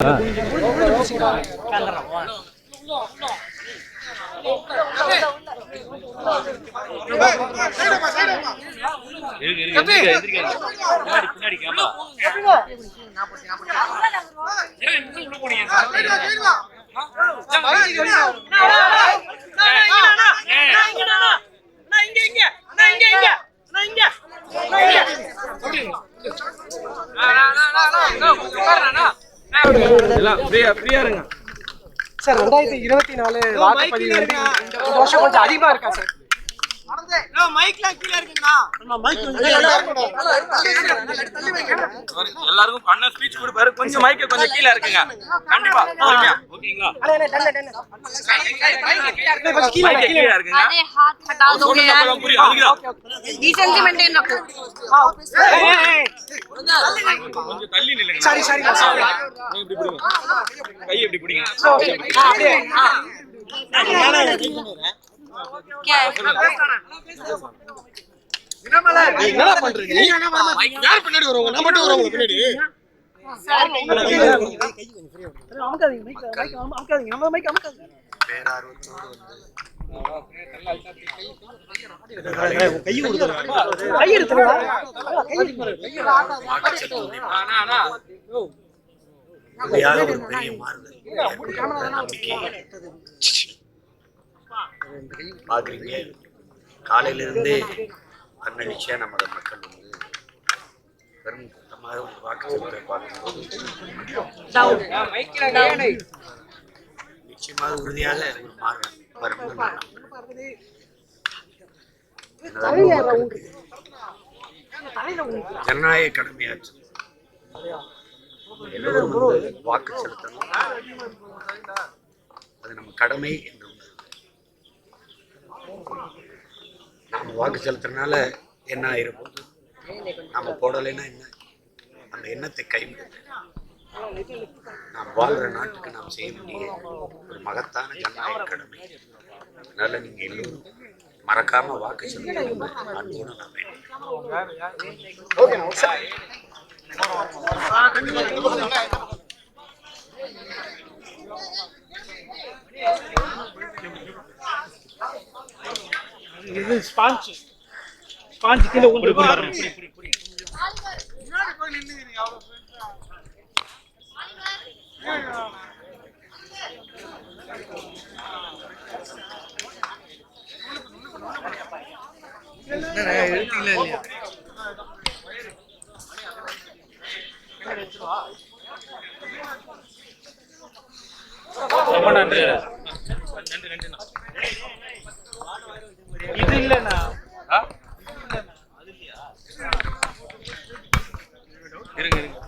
பின்னாடி எல்லாம் சார் ரெண்டாயிரத்தி இருபத்தி நாலு வாக்குப்பதிவு வந்து கொஞ்சம் அதிகமா இருக்கா சார்? எல்லாருக்கும் அண்ணன் ஸ்பீச் கொடுப்பாரு. கொஞ்சம் மைக்க கொஞ்சம் கீழே இருக்குங்க. கண்டிப்பா. ஓகேங்களா? கீழே இருக்குங்க புரியும் கொஞ்சம் தள்ளி நில்லுங்க சரி பிடிங்க கை இப்படி பிடிங்க என்ன பண்றீங்க யார் பின்னாடி வருவாங்க நான் மட்டும் வருவாங்க பின்னாடி அமுக்காதீங்க அமுக்காதீங்க நம்ம மைக் பாக்குறீங்க காலையில இருந்தே தன்னெழுச்சியா நமது மக்கள் வந்து பெரும் கூட்டமாக ஒரு வாக்கு செலுத்த பார்க்கும்போது நிச்சயமாக உறுதியாக ஒரு மாறுதல். ஜனநாயக கடமையாச்சு. வாக்கு செலுத்தணும். அது நம்ம கடமை என்று உணர்வு. நாம வாக்கு செலுத்துறதுனால என்ன ஆயிருப்போம் நாம போடலைன்னா என்ன? அந்த எண்ணத்தை கைவிடுது நாம் வாழ்ற நாட்டுக்கு நாம் செய்ய வேண்டிய ஒரு மகத்தான ஜனநாயக கடமை. அதனால நீங்க எல்லோரும் மறக்காம வாக்கு செலுத்தணும் அன்போடு நான் வேண்டிக்கிறேன். இது ஸ்பாஞ்ச். ஸ்பாஞ்ச் கீழே உண்டு ரொம்ப நன்றி நன்றி நன்றிண்ணா இது இல்லண்ணா? இருங்க இருங்க.